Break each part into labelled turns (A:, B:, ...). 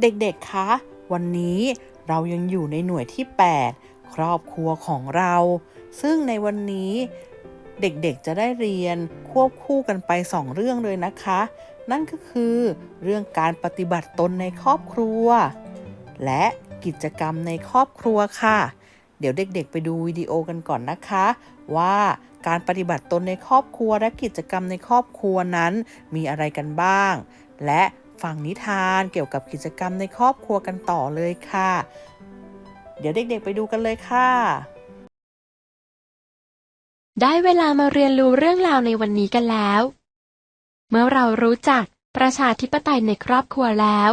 A: เด็กๆ คะ วันนี้เรายังอยู่ในหน่วยที่ 8 ครอบครัวของเรา ซึ่งในวันนี้เด็กๆ จะได้เรียนควบคู่กันไป 2 เรื่องเลยนะคะ นั่นก็คือเรื่องการปฏิบัติตนในครอบครัว และกิจกรรมในครอบครัวค่ะ เดี๋ยวเด็กๆ ไปดูวิดีโอกันก่อนนะคะ ว่าการปฏิบัติตนในครอบครัวและกิจกรรมในครอบครัวนั้นมีอะไรกันบ้าง และ ฟังนิทานเกี่ยวกับกิจกรรมในครอบครัวกันต่อเลยค่ะ เดี๋ยวเด็กๆไปดูกันเลยค่ะ
B: ได้เวลามาเรียนรู้เรื่องราวในวันนี้กันแล้ว เมื่อเรารู้จักประชาธิปไตยในครอบครัวแล้ว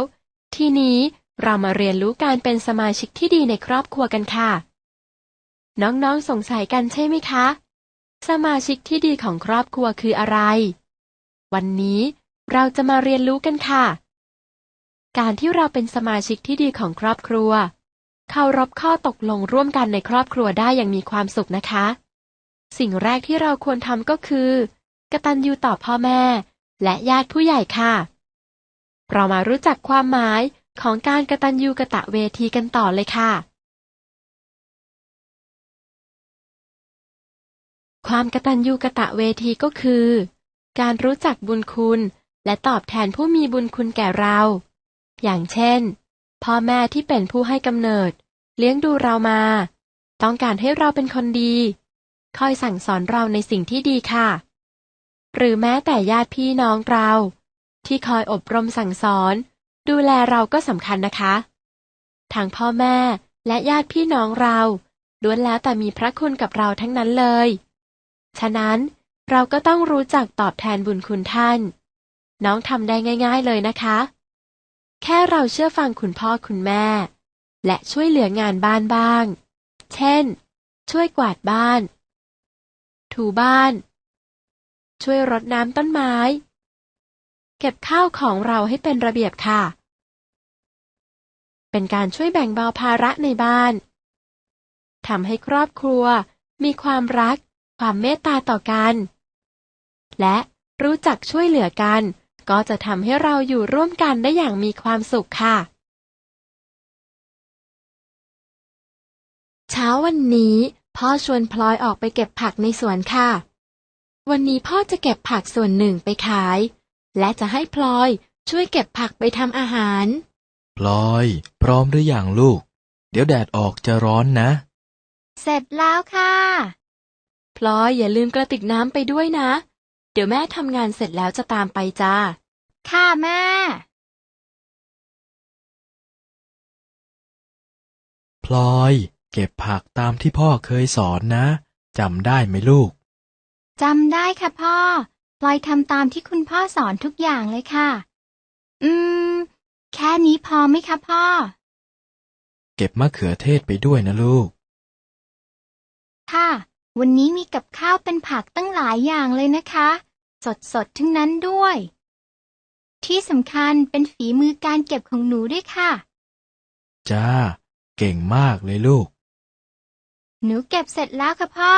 B: ทีนี้เรามาเรียนรู้การเป็นสมาชิกที่ดีในครอบครัวกันค่ะ น้องๆสงสัยกันใช่ไหมคะ สมาชิกที่ดีของครอบครัวคืออะไร วันนี้เราจะมาเรียนรู้กันค่ะ การที่เราเป็นสมาชิกที่ดีของครอบครัว เคารพข้อตกลงร่วมกันในครอบครัวได้อย่างมีความสุขนะคะ สิ่งแรกที่เราควรทำก็คือกตัญญูต่อพ่อแม่ และญาติผู้ใหญ่ค่ะ เรามารู้จักความหมายของการกตัญญูกะตะเวทีกันต่อเลยค่ะ ความกตัญญูกะตะเวทีก็คือ การรู้จักบุญคุณ และตอบแทนผู้มีบุญคุณแก่เรา อย่างเช่น พ่อแม่ที่เป็นผู้ให้กำเนิด เลี้ยงดูเรามา ต้องการให้เราเป็นคนดี คอยสั่งสอนเราในสิ่งที่ดีค่ะ หรือแม้แต่ญาติพี่น้องเรา ที่คอยอบรมสั่งสอน ดูแลเราก็สำคัญนะคะทางพ่อแม่และญาติพี่น้องเราล้วนแล้วแต่มีพระคุณกับเราทั้งนั้นเลย ฉะนั้นเราก็ต้องรู้จักตอบแทนบุญคุณท่าน น้องทำได้ง่าย ๆเลยนะคะ แค่เราเชื่อฟังคุณพ่อคุณแม่ และช่วยเหลืองานบ้านบ้าง เช่น ช่วยกวาดบ้าน ถูบ้าน ช่วยรดน้ำต้นไม้ เก็บข้าวของเราให้เป็นระเบียบค่ะ เป็นการช่วยแบ่งเบาภาระในบ้านทำให้ครอบครัวมีความรัก ความเมตตาต่อกัน และรู้จักช่วยเหลือกัน ก็จะทำให้เราอยู่ร่วมกันได้อย่างมีความสุขค่ะ เช้าวันนี้พ่อชวนพลอยออกไปเก็บผักในสวนค่ะ วันนี้พ่อจะเก็บผักส่วนหนึ่งไปขาย และจะให้พลอยช่วยเก็บผักไปทำอาหาร
C: พลอย พร้อมหรืออยังลูก เดี๋ยวแดดออกจะร้อนนะ
D: เสร็จแล้วค่ะ
B: พลอยอย่าลืมกระติกน้ำไปด้วยนะ เดี๋ยวแม่ทำงานเสร็จแล้วจะตามไปจ้า
D: ค่ะแม่
C: พลอย เก็บผักตามที่พ่อเคยสอนนะจำได้ไหมลูก
D: จำได้ค่ะพ่อพลอยทำตามที่คุณพ่อสอนทุกอย่างเลยค่ะ อืม แค่นี้พอไหมคะพ่อ
C: เก็บมะเขือเทศไปด้วยนะลูก
D: ค่ะ วันนี้มีกับข้าวเป็นผักตั้งหลายอย่างเลยนะคะ สดสดๆทั้งนั้นด้วย ที่สำคัญเป็นฝีมือการเก็บของหนูด้วยค่ะ
C: จ้า เก่งมากเลยลูก
D: หนูเก็บเสร็จแล้วค่ะพ่อ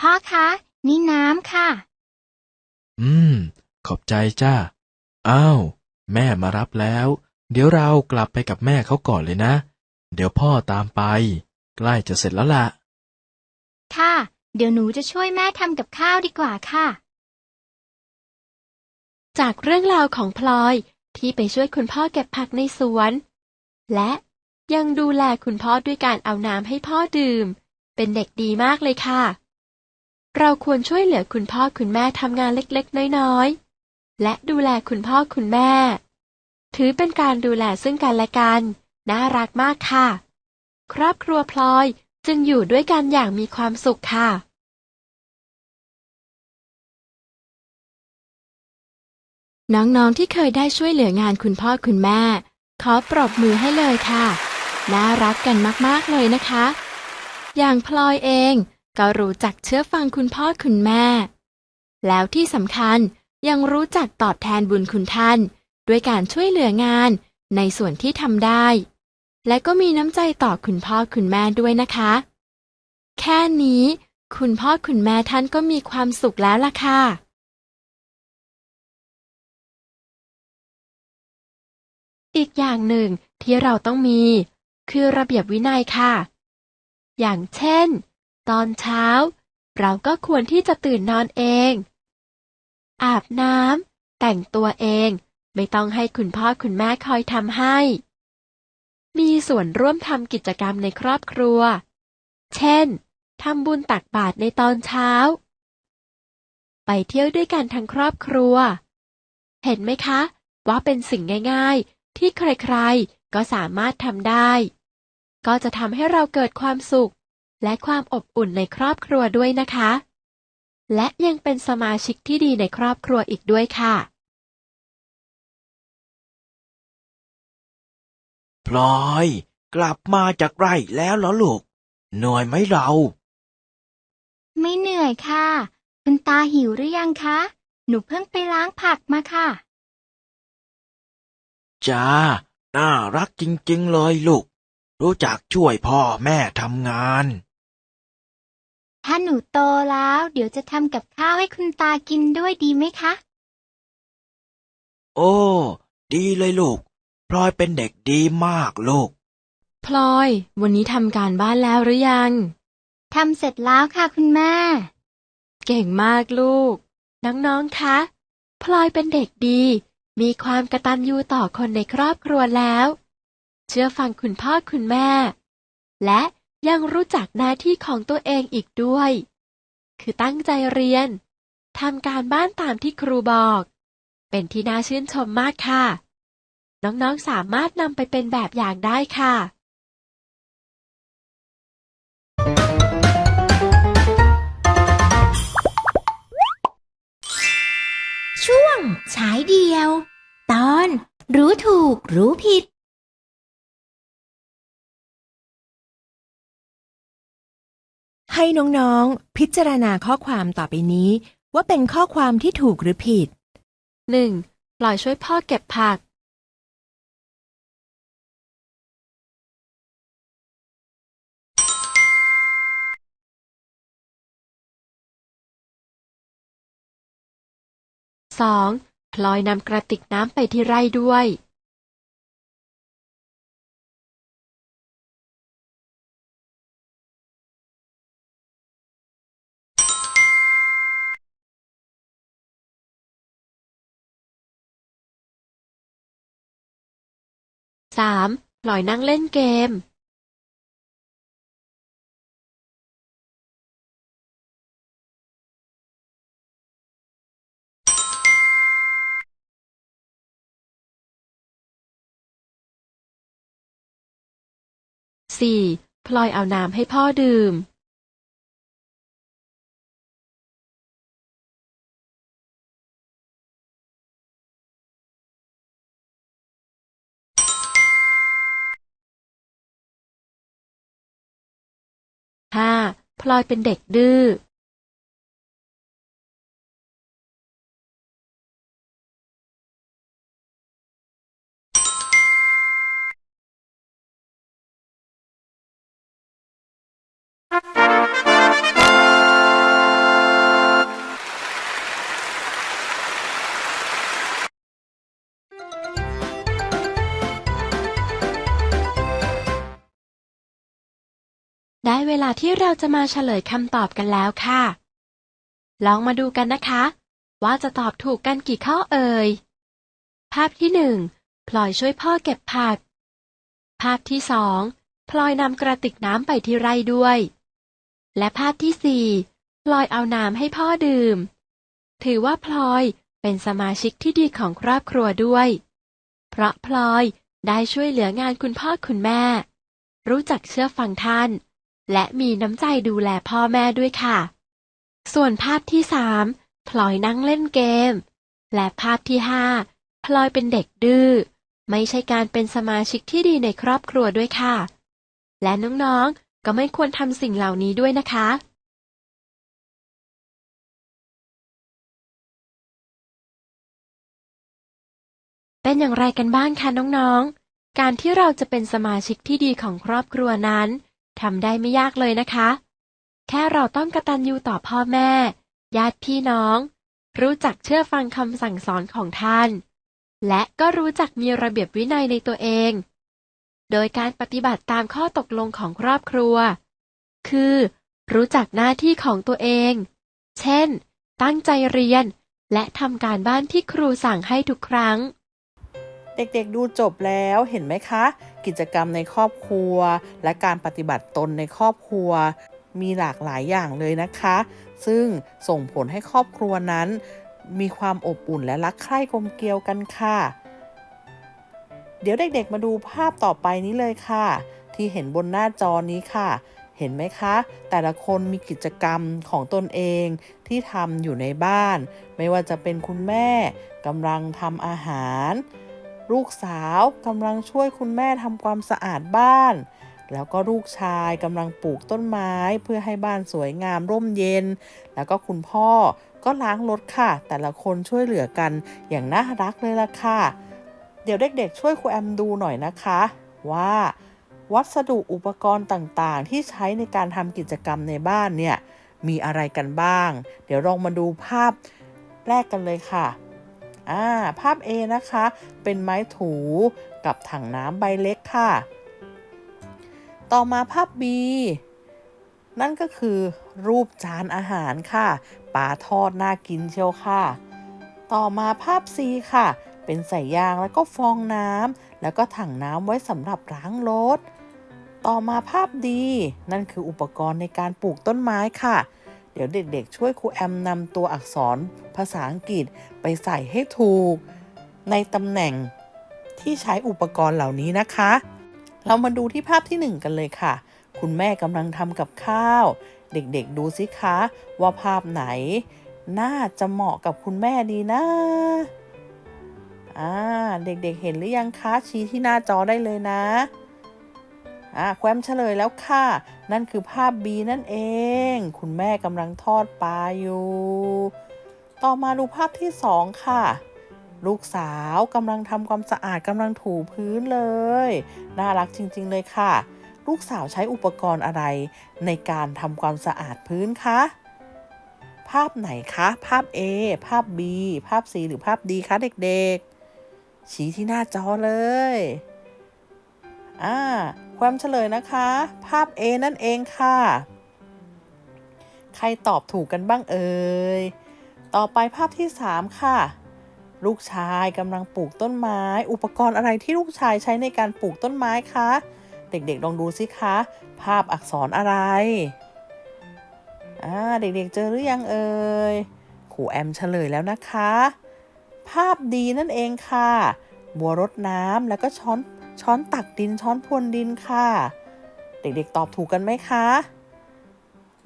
D: พ่อคะ นี่น้ำค่ะ
C: อืม ขอบใจจ้า อ้าว แม่มารับแล้ว เดี๋ยวเรากลับไปกับแม่เขาก่อนเลยนะ เดี๋ยวพ่อตามไป ใกล้จะเสร็จแล้วล่ะ
D: ค่ะ เดี๋ยวหนูจะช่วยแม่ทำกับข้าวดีกว่าค่ะ
B: จากเรื่องราวของพลอยที่ไปช่วยคุณพ่อเก็บผักในสวน และยังดูแลคุณพ่อด้วยการเอาน้ำให้พ่อดื่ม เป็นเด็กดีมากเลยค่ะ เราควรช่วยเหลือคุณพ่อคุณแม่ทำงานเล็กๆ น้อยๆ และดูแลคุณพ่อคุณแม่ ถือเป็นการดูแลซึ่งกันและกัน น่ารักมากค่ะ ครอบครัวพลอย จึงอยู่ด้วยกันอย่างมีความสุขค่ะน้องๆที่เคยได้ช่วยเหลืองานคุณพ่อคุณแม่ ขอปรบมือให้เลยค่ะ น่ารักกันมากๆเลยนะคะ อย่างพลอยเองก็รู้จักเชื่อฟังคุณพ่อคุณแม่ แล้วที่สำคัญยังรู้จักตอบแทนบุญคุณท่าน ด้วยการช่วยเหลืองานในส่วนที่ทำได้ และก็มีน้ำใจต่อคุณพ่อคุณแม่ด้วยนะคะ แค่นี้ คุณพ่อคุณแม่ท่านก็มีความสุขแล้วล่ะค่ะ อีกอย่างหนึ่งที่เราต้องมี คือระเบียบวินัยค่ะ อย่างเช่น ตอนเช้า เราก็ควรที่จะตื่นนอนเอง อาบน้ำแต่งตัวเอง ไม่ต้องให้คุณพ่อคุณแม่คอยทำให้ ส่วนร่วมทำกิจกรรมในครอบครัว เช่น ทำบุญตักบาตรในตอนเช้า ไปเที่ยวด้วยกันทั้งครอบครัว เห็นไหมคะ ว่าเป็นสิ่งง่าย ๆ ที่ใครๆ ก็สามารถทำได้ ก็จะทำให้เราเกิดความสุข และความอบอุ่นในครอบครัวด้วยนะคะ และยังเป็นสมาชิกที่ดีในครอบครัวอีกด้วยค่ะ
E: พลอย กลับมาจากไร่แล้วเหรอลูก เหนื่อยไหมเรา
D: ไม่เหนื่อยค่ะ คุณตาหิวหรือยังคะ หนูเพิ่งไปล้างผักมาค่ะ
E: จ้า น่ารักจริง ๆ เลยลูก รู้จักช่วยพ่อแม่ทำงาน
D: ถ้าหนูโตแล้ว เดี๋ยวจะทำกับข้าวให้คุณตากินด้วยดีไหมคะ
E: โอ้ ดีเลยลูก พลอยเป็นเด็กดีมากลูก
B: พลอย วันนี้ทำการบ้านแล้วหรือยัง
D: ทำเสร็จแล้วค่ะคุณแม่
B: เก่งมากลูก น้องๆ คะ พลอยเป็นเด็กดี มีความกตัญญูต่อคนในครอบครัวแล้ว เชื่อฟังคุณพ่อคุณแม่ และยังรู้จักหน้าที่ของตัวเองอีกด้วย คือตั้งใจเรียน ทำการบ้านตามที่ครูบอก เป็นที่น่าชื่นชมมากค่ะ น้องๆสามารถนำไปเป็นแบบอย่างได้ค่ะ
F: ช่วงฉายเดียว ตอน รู้ถูกรู้ผิด
G: ให้น้องๆ พิจารณาข้อความต่อไปนี้ ว่าเป็นข้อความที่ถูกหรือผิด
B: 1. ปล่อยช่วยพ่อเก็บผัก 2. พลอยนำกระติกน้ำไปที่ไร่ด้วย 3. ปล่อยนั่งเล่นเกม 4. พลอยเอาน้ำให้พ่อดื่ม 5. พลอยเป็นเด็กดื้อ เวลาที่เราจะมาเฉลยคำตอบกันแล้วค่ะ ลองมาดูกันนะคะ ว่าจะตอบถูกกันกี่ข้อเอ่ย ภาพที่หนึ่งพลอยช่วยพ่อเก็บผัก ภาพที่สองพลอยนำกระติกน้ำไปที่ไร่ด้วย และภาพที่สี่พลอยเอาน้ำให้พ่อดื่ม ถือว่าพลอยเป็นสมาชิกที่ดีของครอบครัวด้วย เพราะพลอยได้ช่วยเหลืองานคุณพ่อคุณแม่ รู้จักเชื่อฟังท่าน และมีน้ำใจดูแลพ่อแม่ด้วยค่ะ ส่วนภาพที่สามพลอยนั่งเล่นเกม และภาพที่ห้าพลอยเป็นเด็กดื้อ ไม่ใช่การเป็นสมาชิกที่ดีในครอบครัวด้วยค่ะ และน้องๆ ก็ไม่ควรทำสิ่งเหล่านี้ด้วยนะคะ เป็นอย่างไรกันบ้างคะน้องๆ การที่เราจะเป็นสมาชิกที่ดีของครอบครัวนั้น ทำได้ไม่ยากเลยนะคะ แค่เราต้องกระตัญญูต่อพ่อแม่ ญาติพี่น้อง รู้จักเชื่อฟังคำสั่งสอนของท่าน และก็รู้จักมีระเบียบวินัยในตัวเอง โดยการปฏิบัติตามข้อตกลงของครอบครัว คือ รู้จักหน้าที่ของตัวเอง เช่น ตั้งใจเรียน และทำการบ้านที่ครูสั่งให้ทุกครั้ง
A: เด็กๆดูจบแล้วเห็นไหมคะ กิจกรรมในครอบครัว และการปฏิบัติตนในครอบครัว มีหลากหลายอย่างเลยนะคะ ซึ่งส่งผลให้ครอบครัวนั้น มีความอบอุ่นและรักใคร่กลมเกลียวกันค่ะ เดี๋ยวเด็กๆมาดูภาพต่อไปนี้เลยค่ะ ที่เห็นบนหน้าจอนี้ค่ะ เห็นไหมคะ แต่ละคนมีกิจกรรมของตนเองที่ทำอยู่ในบ้าน ไม่ว่าจะเป็นคุณแม่กำลังทำอาหาร ลูกสาวกำลังช่วยคุณแม่ทำความสะอาดบ้าน แล้วก็ลูกชายกำลังปลูกต้นไม้เพื่อให้บ้านสวยงามร่มเย็น แล้วก็คุณพ่อก็ล้างรถค่ะ แต่ละคนช่วยเหลือกันอย่างน่ารักเลยล่ะค่ะ เดี๋ยวเด็กๆช่วยครูแอมดูหน่อยนะคะ ว่าวัสดุอุปกรณ์ต่างๆ ที่ใช้ในการทำกิจกรรมในบ้านเนี่ยมีอะไรกันบ้าง เดี๋ยวลองมาดูภาพแรกกันเลยค่ะ อ่าภาพ A นะคะ เป็นไม้ถูกับถังน้ำใบเล็กค่ะ ต่อมาภาพ B นั่นก็คือรูปจานอาหารค่ะปลาทอดน่ากินเชียวค่ะ ต่อมาภาพ C ค่ะ เป็นใส่ยางแล้วก็ฟองน้ำแล้วก็ถังน้ำไว้สำหรับล้างรถ ต่อมาภาพดีนั่นคืออุปกรณ์ในการปลูกต้นไม้ค่ะ เดี๋ยวเด็กๆ ช่วยครูแอมนำตัวอักษรภาษาอังกฤษไปใส่ให้ถูก ในตำแหน่งที่ใช้อุปกรณ์เหล่านี้นะคะ เรามาดูที่ภาพที่หนึ่งกันเลยค่ะ คุณแม่กำลังทำกับข้าว เด็กๆ ดูสิคะ ว่าภาพไหน น่าจะเหมาะกับคุณแม่ดีนะอ่าเด็กๆ เห็นหรือยังคะชี้ที่หน้าจอได้เลยนะ อ่าแคว้มเฉลยแล้วค่ะ นั่นคือภาพ B นั่นเอง คุณแม่กำลังทอดปลาอยู่ ต่อมาดูภาพที่สองค่ะ ลูกสาวกำลังทำความสะอาดกำลังถูพื้นเลย น่ารักจริง ๆ เลยค่ะ ลูกสาวใช้อุปกรณ์อะไร ในการทำความสะอาดพื้นคะภาพไหนคะ ภาพ A ภาพ B ภาพ C หรือภาพ D คะเด็กๆ ชี้ที่หน้าจอเลย อ่า ความเฉลยนะคะ ภาพ A นั่นเองค่ะ ใครตอบถูกกันบ้างเอ่ย ต่อไปภาพที่ 3 ค่ะ ลูกชายกำลังปลูกต้นไม้ อุปกรณ์อะไรที่ลูกชายใช้ในการปลูกต้นไม้คะ เด็กๆลองดูสิคะ ภาพอักษรอะไรอ่าเด็กๆเจอหรือยังเอ่ยครูแอมเฉลยแล้วนะคะ ภาพดีนั่นเองค่ะ บัวรดน้ำแล้วก็ช้อน ช้อนตักดินช้อนพรวนดินค่ะ เด็กๆตอบถูกกันไหมคะ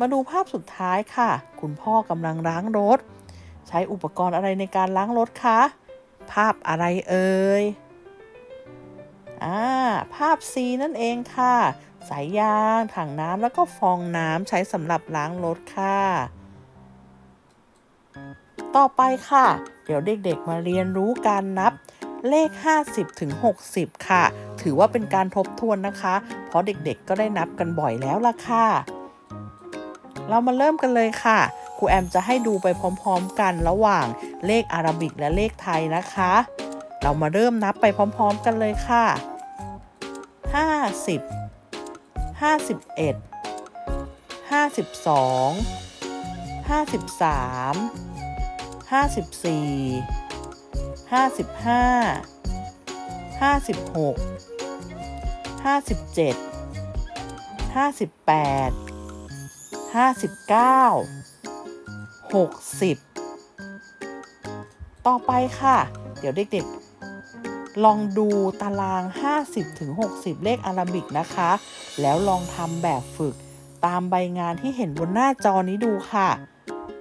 A: มาดูภาพสุดท้ายค่ะ คุณพ่อกำลังล้างรถ ใช้อุปกรณ์อะไรในการล้างรถคะ ภาพอะไรเอ่ยอ่าภาพ C นั่นเองค่ะ สายยาง ถังน้ำแล้วก็ฟองน้ำใช้สำหรับล้างรถค่ะ ต่อไปค่ะ เดี๋ยวเด็กๆมาเรียนรู้การนับ เลข50ถึง60 ค่ะ ถือว่าเป็นการทบทวนนะคะ เพราะเด็กๆก็ได้นับกันบ่อยแล้วล่ะค่ะ เรามาเริ่มกันเลยค่ะครูแอมจะให้ดูไปพร้อมๆ กันระหว่างเลขอาราบิกและเลขไทยนะคะ เรามาเริ่มนับไปพร้อมๆ กันเลยค่ะ 50 51 52 53 54 55 56 57 58 59 60 ต่อไปค่ะ เดี๋ยวเด็กๆ ลองดูตาราง 50ถึง60เลขอาราบิกนะคะ แล้วลองทำแบบฝึกตามใบงานที่เห็นบนหน้าจอนี้ดูค่ะ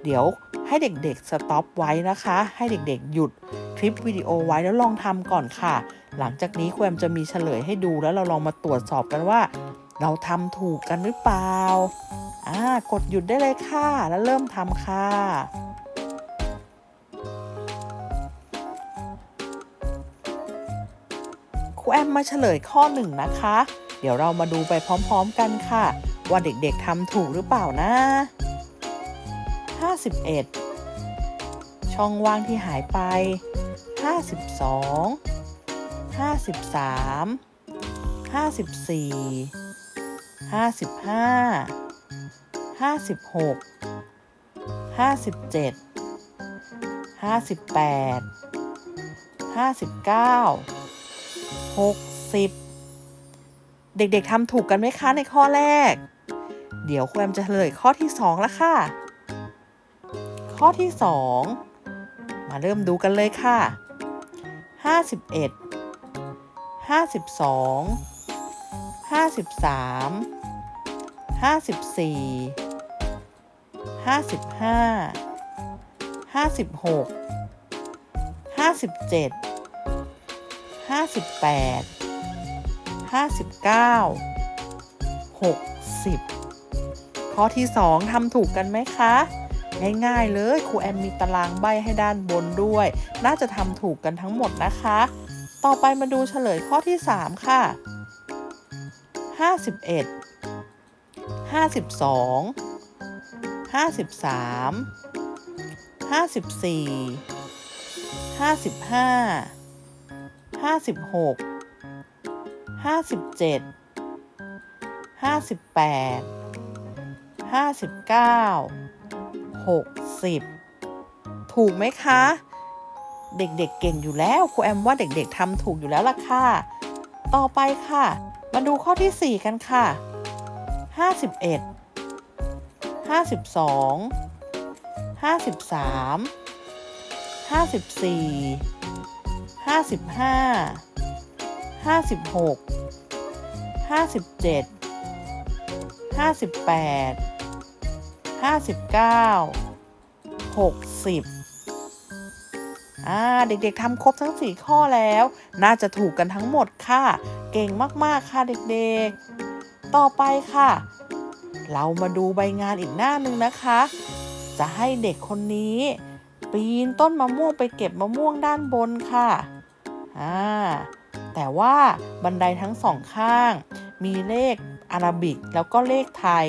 A: เดี๋ยวให้เด็กๆ สต็อปไว้นะคะ ให้เด็กๆ หยุด คลิปวิดีโอไว้แล้วลองทำก่อนค่ะ หลังจากนี้แครูแอมจะมีเฉลยให้ดูแล้วเราลองมาตรวจสอบกันว่า เราทำถูกกันหรือเปล่าอ่ากดหยุดได้เลยค่ะ แล้วเริ่มทำค่ะครูแอมมาเฉลยข้อหนึ่งนะคะ เดี๋ยวเรามาดูไปพร้อมๆกันค่ะ ว่าเด็กๆทำถูกหรือเปล่านะ 51 ช่องว่างที่หายไปห้าสิบสองห้าสิบสามห้าสิบสี่ห้าสิบห้าห้าสิบหกห้าสิบเจ็ดห้าสิบแปดห้าสิบเก้าหกสิบเด็กๆทำถูกกันไหมคะในข้อแรก เดี๋ยวครูแอมจะเฉลยข้อที่สองแล้วค่ะ ข้อที่สอง มาเริ่มดูกันเลยค่ะห้าสิบเอ็ดห้าสิบสองห้าสิบสามห้าสิบสี่ห้าสิบห้าห้าสิบหกห้าสิบเจ็ดห้าสิบแปดห้าสิบเก้าหกสิบข้อที่สองทำถูกกันไหมคะ ง่ายๆเลยครูแอมมีตารางใบให้ด้านบนด้วย น่าจะทำถูกกันทั้งหมดนะคะ ต่อไปมาดูเฉลยข้อที่ 3 ค่ะ 51 52 53 54 55 56 57 58 59 60 ถูกไหมคะ เด็กๆเเก่งอยู่แล้วครูแอมว่าเด็กๆทำถูกอยู่แล้วล่ะค่ะ ต่อไปค่ะ มาดูข้อที่ 4 กันค่ะ 51 52 53 54 55 56 57 58 59 60อ่าเด็กๆทำครบทั้ง 4 ข้อแล้ว น่าจะถูกกันทั้งหมดค่ะ เก่งมากๆค่ะเด็กๆ ต่อไปค่ะ เรามาดูใบงานอีกหน้าหนึ่งนะคะ จะให้เด็กคนนี้ ปีนต้นมะม่วงไปเก็บมะม่วงด้านบนค่ะอ่าแต่ว่าบันไดทั้งสองข้าง มีเลขอาราบิกแล้วก็เลขไทย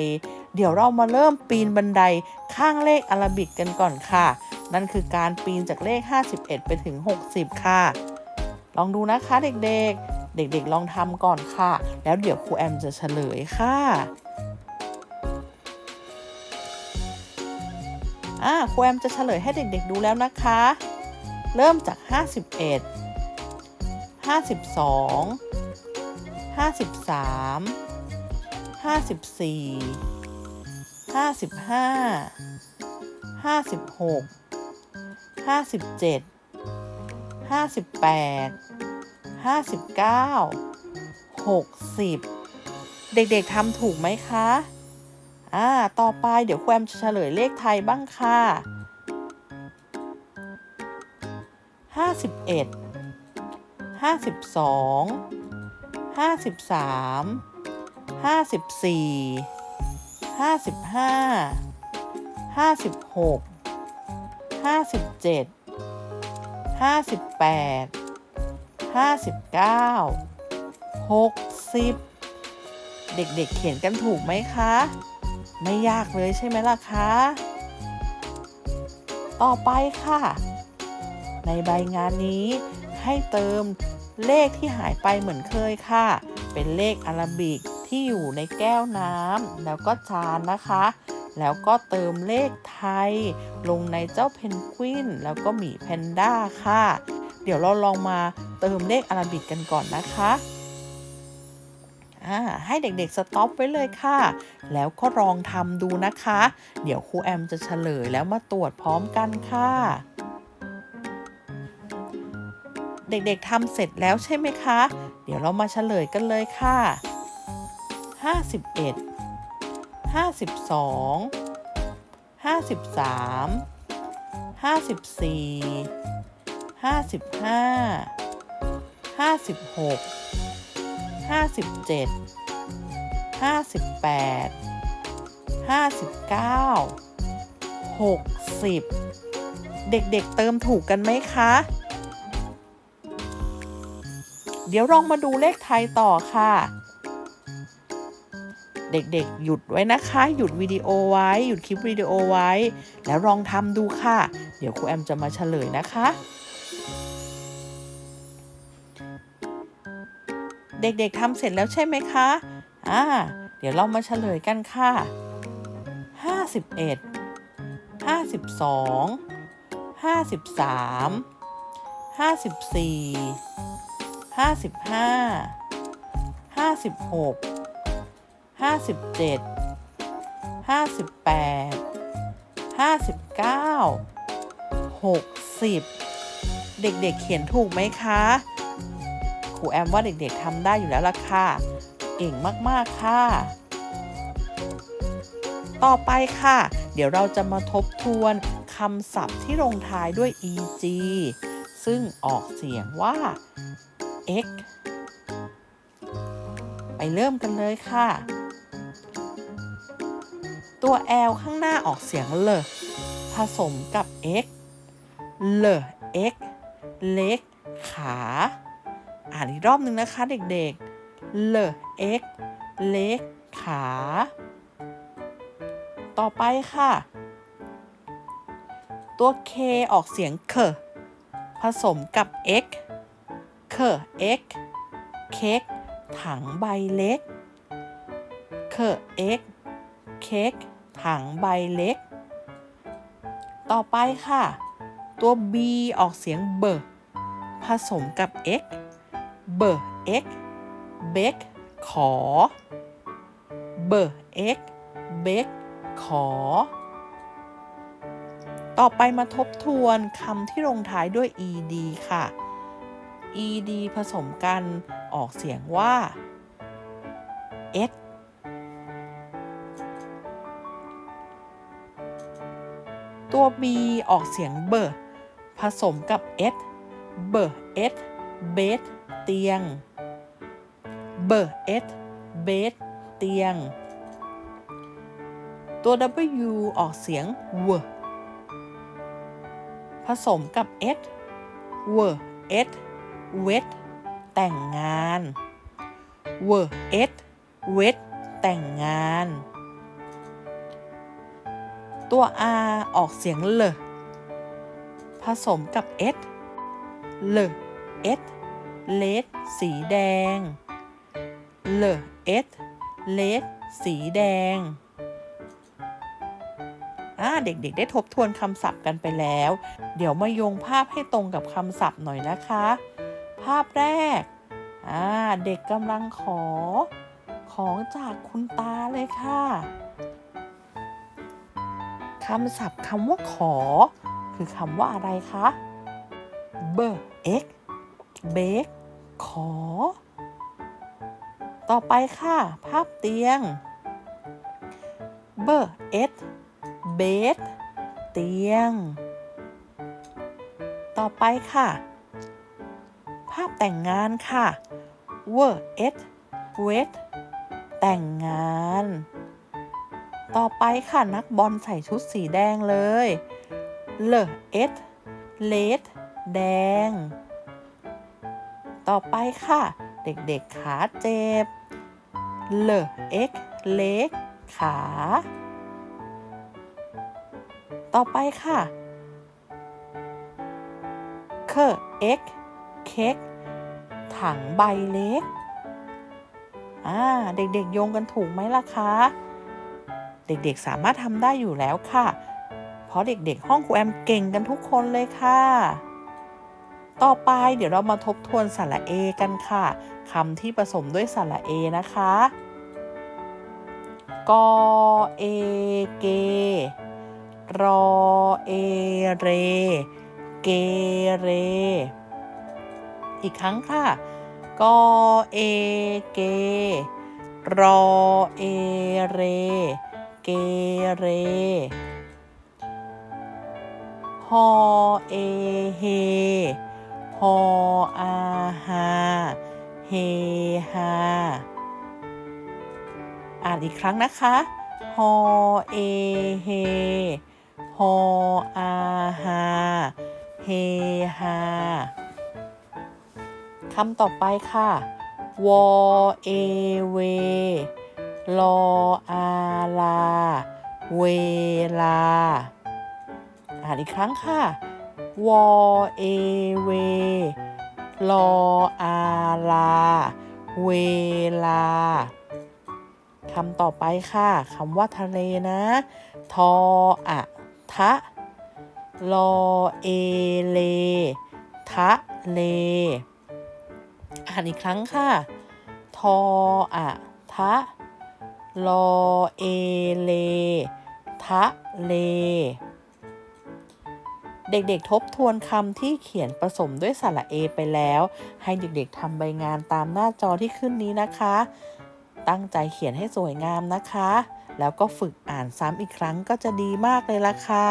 A: เดี๋ยวเรามาเริ่มปีนบันไดข้างเลขอาราบิกกันก่อนค่ะ นั่นคือการปีนจากเลข 51 ไปถึง 60 ค่ะ ลองดูนะคะเด็กๆ เด็กๆ ลองทำก่อนค่ะ แล้วเดี๋ยวครูแอมจะเฉลยค่ะอ่าครูแอมจะเฉลยให้เด็กๆ ดูแล้วนะคะ เริ่มจาก 51 52 53 54 55 56 57 58 59 60เด็กๆทำถูกไหมคะ อ่า ต่อไปเดี๋ยวครูแอมจะเฉลยเลขไทยบ้างค่ะห้าสิบเอ็ดห้าสิบสองห้าสิบสามห้าสิบสี่ ห้าสิบห้าห้าสิบหกห้าสิบเจ็ดห้าสิบแปดห้าสิบเก้าหกสิบเด็กๆเขียนกันถูกไหมคะ ไม่ยากเลยใช่ไหมล่ะคะ ต่อไปค่ะ ในใบงานนี้ให้เติมเลขที่หายไปเหมือนเคยค่ะ เป็นเลขอาราบิก ที่อยู่ในแก้วน้ำแล้วก็จานนะคะ แล้วก็เติมเลขไทย ลงในเจ้าเพนกวินแล้วก็หมีแพนด้าค่ะ เดี๋ยวเราลองมาเติมเลขอาราบิกกันก่อนนะคะอ่าให้เด็กๆ สต็อปไว้เลยค่ะ แล้วก็ลองทำดูนะคะ เดี๋ยวครูแอมจะเฉลยแล้วมาตรวจพร้อมกันค่ะ เด็กๆทำเสร็จแล้วใช่ไหมคะ เดี๋ยวเรามาเฉลยกันเลยค่ะ 51 52 53 54 55 56 57 58 59 60 เด็กๆเติมถูกกันไหมคะ เดี๋ยวลองมาดูเลขไทยต่อค่ะ เด็กๆ หยุดไว้นะคะ หยุดวิดีโอไว้ หยุดคลิปวิดีโอไว้ แล้วลองทำดูค่ะ เดี๋ยวครูแอมจะมาเฉลยนะคะ เด็กๆทำเสร็จแล้วใช่ไหมคะอ่าเดี๋ยวเรามาเฉลยกันค่ะ 51 52 53 54 55 56 57 58 59 60เด็กๆเขียนถูกไหมคะครูแอมว่าเด็กๆทำได้อยู่แล้วล่ะค่ะเก่งมากๆค่ะ ต่อไปค่ะ เดี๋ยวเราจะมาทบทวนคำศัพท์ที่ลงท้ายด้วย eg ซึ่งออกเสียงว่า x ไปเริ่มกันเลยค่ะ ตัว l ข้างหน้าออกเสียงเลผสมกับ x เล x เล็ก ขา อ่านอีกรอบหนึ่งนะคะเด็กๆเล x เล็ก ขา ต่อไปค่ะ ตัว k ออกเสียงเคผสมกับ x เค x เค้กถังใบเล็กเค x เค้ก ถังใบเล็ก ต่อไปค่ะ ตัว b ออกเสียงเบผสมกับ x เบ x เบกขอเบ x เบกขอ ต่อไปมาทบทวนคำที่ลงท้ายด้วย ed ค่ะ ed ผสมกันออกเสียงว่า s ตัว b ออกเสียงเบอร์ผสมกับ s เบอ s เบสเตียง เบอ s เบสเตียง ตัว w ออกเสียงเวผสมกับ s เว s เวทแต่งงาน เว s เวทแต่งงาน ตัว r ออกเสียงเลผสมกับ s เล s เลดสีแดงเล s เลดสีแดงอ่าเด็กๆ ได้ทบทวนคำศัพท์กันไปแล้ว เดี๋ยวมาโยงภาพให้ตรงกับคำศัพท์หน่อยนะคะ ภาพแรกอ่าเด็กกำลังขอ ของจากคุณตาเลยค่ะ คำศัพท์คำว่าขอ คือคำว่าอะไรคะเบอร์เอ็กเบกขอ ต่อไปค่ะ ภาพเตียงเบเอสเบสเตียง ต่อไปค่ะ ภาพแต่งงานค่ะเวอร์เอสเวทแต่งงาน ต่อไปค่ะนักบอลใส่ชุดสีแดงเลยเลเอสเลดแดง ต่อไปค่ะ เด็กๆขาเจ็บเลเอ็กเล็กขา ต่อไปค่ะเคเอ็กเค้กถังใบเล็ก อ่า เด็กๆโยงกันถูกไหมล่ะคะ เด็กๆสามารถทำได้อยู่แล้วค่ะ เพราะเด็กๆ ห้องครูแอมเก่งกันทุกคนเลยค่ะ ต่อไปเดี๋ยวเรามาทบทวนสระเอกันค่ะคำที่ผสมด้วยสระเอนะคะกอเอเก รอเอเร เกเร อีกครั้งค่ะกอเอเก รอเอเร เกเร ฮอเอเฮ ฮออาฮา เฮฮา อ่านอีกครั้งนะคะ ฮอเอเฮ ฮออาฮา เฮฮาคำต่อไปค่ะ วอเอเว ลออาลา เวลา อ่านอีกครั้งค่ะ วอเอเว ลออาลา เวลาคำต่อไปค่ะคำว่าทะเลนะ ทออะทะ ลอเอเล ทะเล อ่านอีกครั้งค่ะ ทออะทะ ลอเอเล ทะเล เด็กๆทบทวนคำที่เขียนผสมด้วยสระเอไปแล้ว ให้เด็กๆทำใบงานตามหน้าจอที่ขึ้นนี้นะคะ ตั้งใจเขียนให้สวยงามนะคะ แล้วก็ฝึกอ่านซ้ำอีกครั้งก็จะดีมากเลยล่ะค่ะ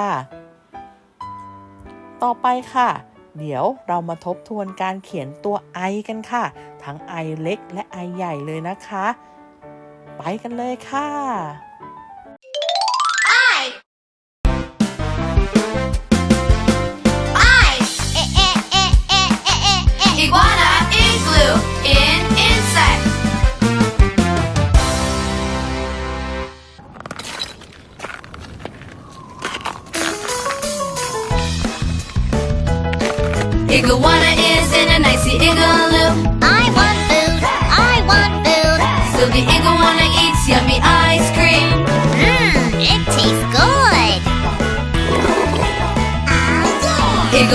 A: ต่อไปค่ะเดี๋ยวเรามาทบทวนการเขียนตัว I กันค่ะ ทั้ง I เล็กและ I ใหญ่เลยนะคะ ไปกันเลยค่ะ
H: Iguana igloo in insect. Iguana is in a nicey igloo.
F: I want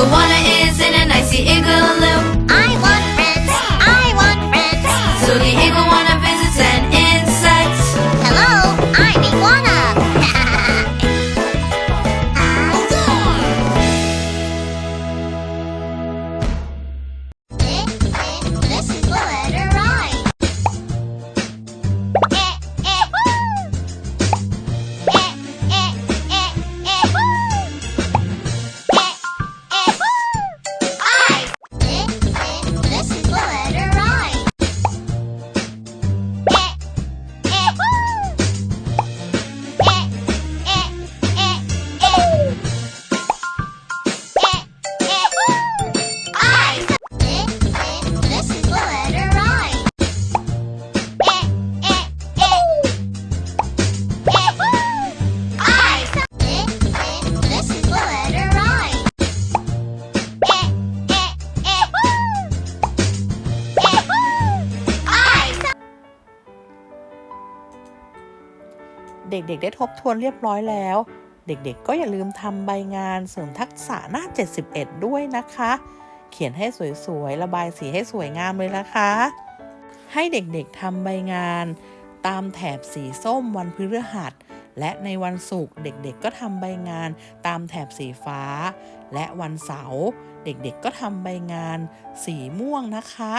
H: Iguana is in a nicey igloo.
A: ด็กๆ ได้ทบทวนเรียบร้อยแล้ว เด็กๆ ก็อย่าลืมทำใบงานเสริมทักษะหน้า 71 ด้วยนะคะ เขียนให้สวยๆ ระบายสีให้สวยงามเลยนะคะ ให้เด็กๆทำใบงานตามแถบสีส้มวันพฤหัสและในวันศุกร์เด็กๆ ก็ทำใบงานตามแถบสีฟ้า และวันเสาร์เด็กๆ ก็ทำใบงานสีม่วงนะคะ